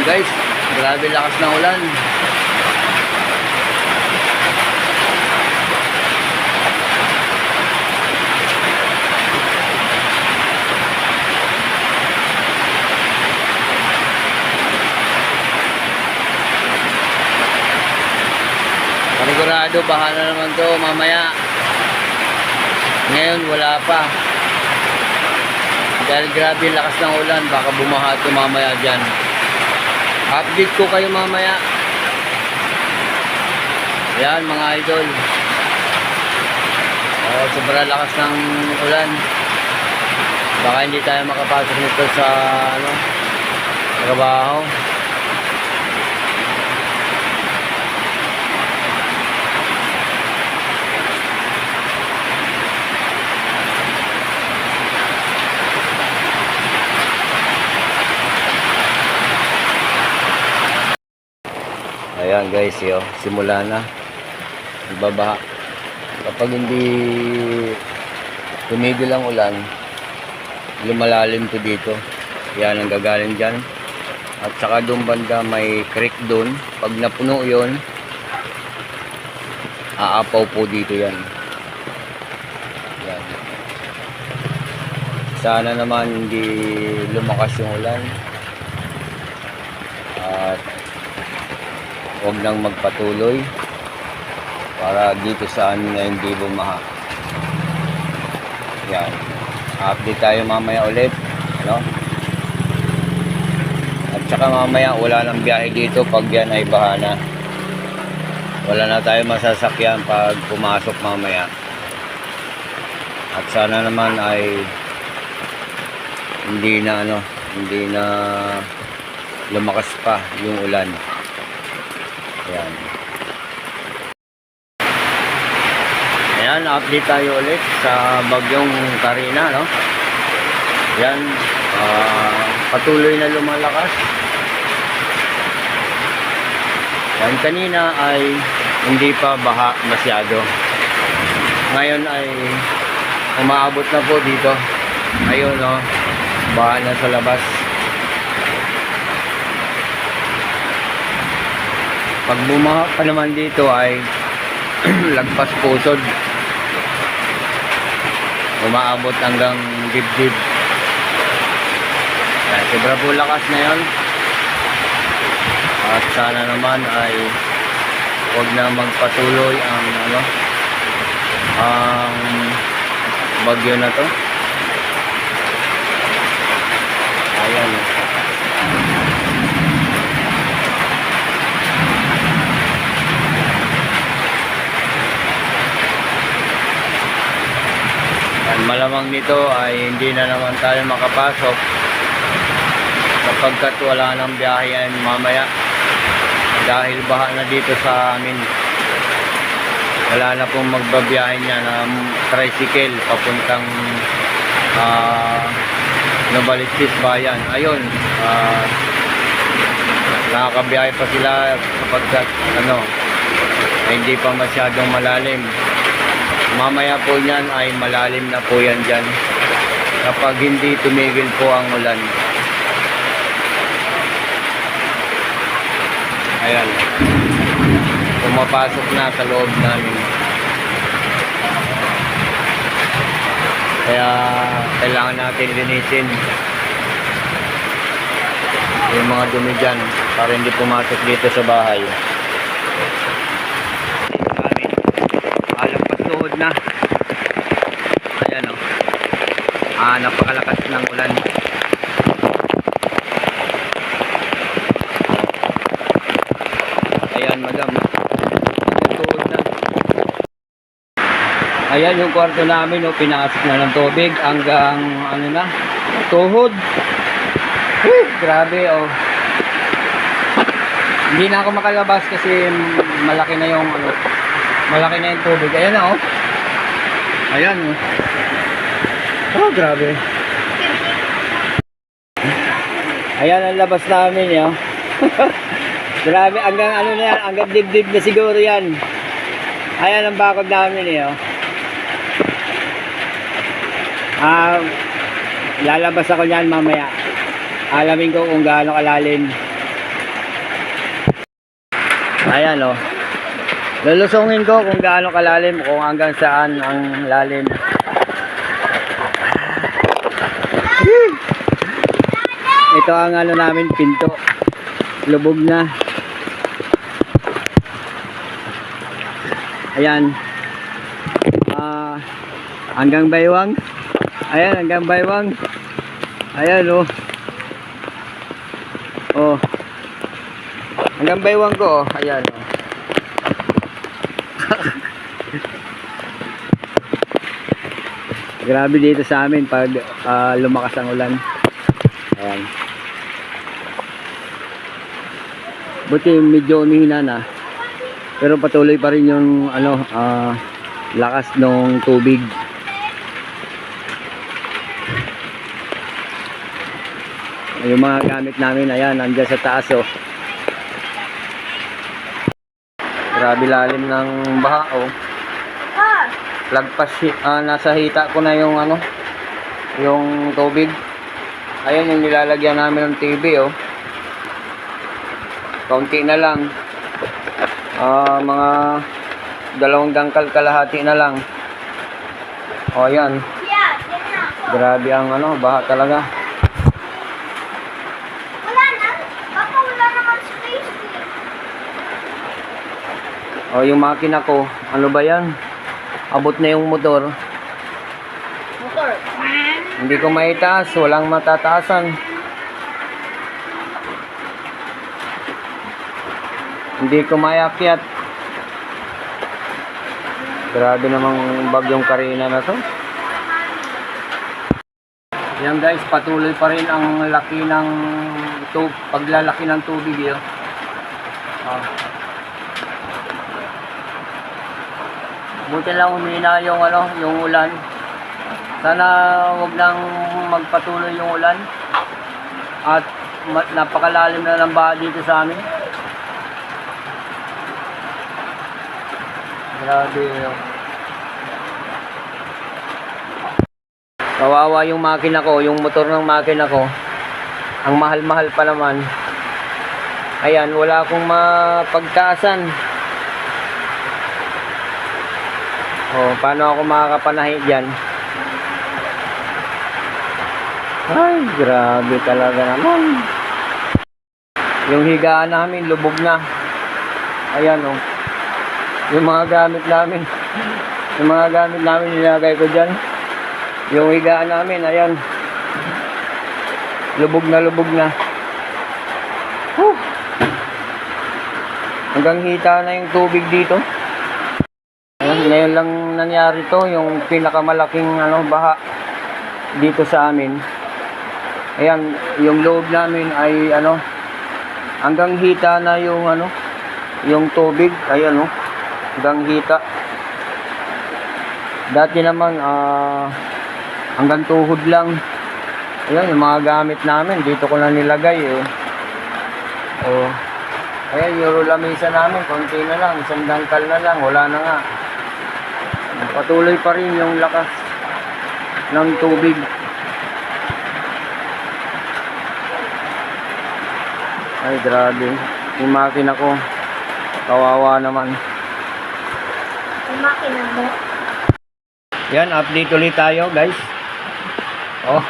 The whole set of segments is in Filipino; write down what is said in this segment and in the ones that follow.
Grabe lakas ng ulan. Panigurado, baha na naman to mamaya. Ngayon, wala pa. Dahil grabe lakas ng ulan, baka bumaha ito mamaya dyan. Update ko kayo mamaya. Yan, mga idol. Oh, sobrang lakas ng ulan. Baka hindi tayo makapasok nito sa ano, trabaho. Ayan guys, yo, simula na. Nagbabaha. Kapag hindi tumigil ang ulan, lumalalim to dito. Yan ang gagaling dyan. At saka doon banda may creek doon. Pag napuno yon aapaw po dito yan. Yan. Sana naman hindi lumakas yung ulan. At huwag nang magpatuloy para dito sa amin na hindi bumaha. Yan. Update tayo mamaya ulit. Ano? At saka mamaya wala nang biyahe dito pag yan ay baha na. Wala na tayo masasakyan pag pumasok mamaya. At sana naman ay hindi na ano, hindi na lumakas pa yung ulan. Ayan. Ayan, update tayo ulit sa bagyong Karina, no? Ayan, ah, patuloy na lumalakas. Ayan, kanina ay hindi pa baha masyado. Ngayon ay umaabot na po dito. Ayun, no? Baha na sa labas. Pag bumaha pa naman dito ay lagpas pusod. Umaabot hanggang dibdib. Kaya sobra po lakas na yun. At sana naman ay huwag na magpatuloy ang ano ang bagyo na to. Ayan. Ang malamang nito ay hindi na naman tayo makapasok sapagkat wala nang biyahe mamaya. Dahil baha na dito sa amin. Wala na pong magbabiyahe niya na tricycle papuntang uh, Novalistis Bayan. Ayun ah, nakakabiyahe pa sila sapagkat ano hindi pa masyadong malalim mamaya po yan ay malalim na po yan dyan. Kapag hindi tumigil po ang ulan. Ayan. Pumapasok na sa loob namin. Kaya kailangan natin linisin yung mga dumi dyan para hindi pumasok dito sa bahay namin alagpas tuhod na. Ayan o ah, napakalakas ng ulan. Ayan madam. Tuhod na. Ayan yung kwarto namin o pinasok na ng tubig hanggang ano na tuhod. Whew, grabe oh. Hindi na ako makalabas kasi malaki na yung ano malaki na yung tubig. Ayan na oh. Ayan oh. Oh grabe. Ayan ang labas namin yun grabe hanggang ano na yan hanggang dibdib na siguro yan. Ayan ang bakod namin yun ah lalabas ako yan mamaya. Alamin ko kung gaano kalalim. Ayan oh. Lulusungin ko kung gaano kalalim, kung hanggang saan ang lalim. Ito ang ano namin pinto. Lubog na. Ayan. Ah, hanggang baywang. Ayan, hanggang baywang. Ayan oh. Oh. Hanggang baywang ko oh. Ayan oh. Grabe dito sa amin pag ah, lumakas ang ulan. Ayan. Buti medyo umihina na. Pero patuloy pa rin yung ano, ah, lakas ng tubig. Yung mga gamit namin, ayan, nandiyan sa taas oh. Grabe lalim ng baha oh. Lagpas, ah, nasa hita ko na yung ano, yung tubig. Ayan yung nilalagyan namin ng TV oh. Kaunti na lang. Ah, mga dalawang dangkal kalahati na lang. O ayan, grabe ang ano, baha talaga. Wala na. Baka wala naman space eh. O yung makina ko, ano ba yan? Abot na yung motor. Motor. Hindi ko maitaas, walang matataasan. Hindi ko mayakyat. Grabe namang bagyong Karina na to. Yan guys, patuloy pa rin ang laki ng tub, paglalaki ng tubig yun. Ah. Buti lang humina yung ano, yung ulan. Sana wag nang magpatuloy yung ulan. At napakalalim na ng baha dito sa amin. Grabe. oh. Kawawa yung makina ko, yung motor ng makina ko. Ang mahal-mahal pa naman. Ayan, wala akong mapagkaasan. Oh, paano ako makakapanahi diyan? Ay, grabe talaga naman. Yung higaan namin, lubog na. Ayan, oh. Yung mga gamit namin. Yung mga gamit namin, nilagay ko dyan. Yung higaan namin, ayan. Lubog na, lubog na. Whew. Hanggang hita na yung tubig dito. Nangyari to, yung pinakamalaking ano, baha dito sa amin. Ayan, yung loob namin ay ano, hanggang hita na yung ano, yung tubig, ayan oh, hanggang hita. Dati naman, ah, hanggang tuhod lang. Ayan, yung mga gamit namin, dito ko na nilagay eh. Oh. Ayan, yung lamisa namin, konti na lang, isang dangkal na lang, wala na nga. Patuloy pa rin yung lakas ng tubig. Ay, grabe. Yung makina ko, kawawa naman. Yung makina mo. Yan, update ulit tayo, guys. Oh,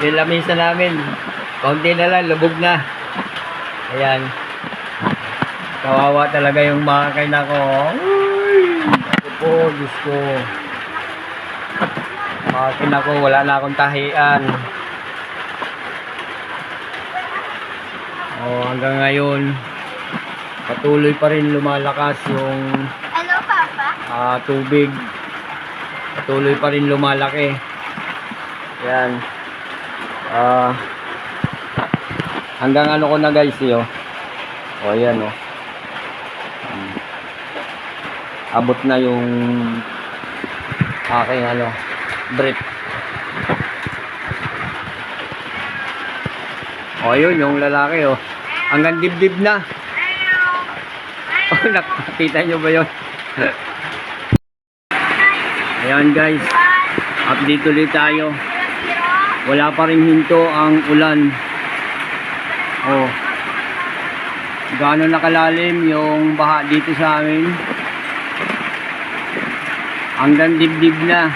yung lamisa namin. Konti na lang, lubog na. Ayan. Kawawa talaga yung makina ko. Uy! Ako po, Diyos ko. Makina ko, wala na akong tahian. Oh, hanggang ngayon, patuloy pa rin lumalakas yung Hello, Papa? ah, tubig patuloy pa rin lumalaki yan ah hanggang ano ko na guys yo o yan o abot na yung aking ano brief o yun yung lalaki o hanggang dibdib na oh nakita nyo ba yun Ayan guys, update ulit tayo. Wala pa rin hinto ang ulan. Oh. gaano nakalalim yung baha dito sa amin. Hanggang dibdib na.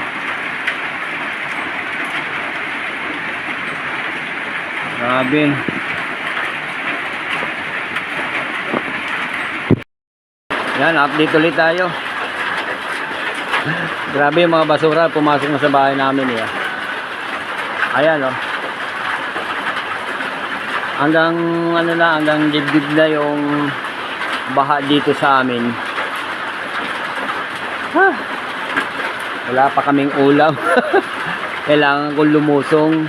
Grabe. Yan, update ulit tayo. Grabe mga basura pumasok na sa bahay namin eh. Ayan oh. Hanggang ano na, hanggang dibdib na yung baha dito sa amin. Ha. Wala pa kaming ulam. Kailangan kong lumusong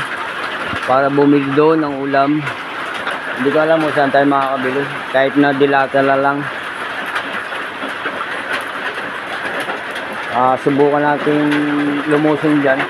para bumili doon ng ulam. Hindi ko alam kung saan tayo makakabili. Kahit na dilata na lang. Ah, subukan natin lumusong dyan.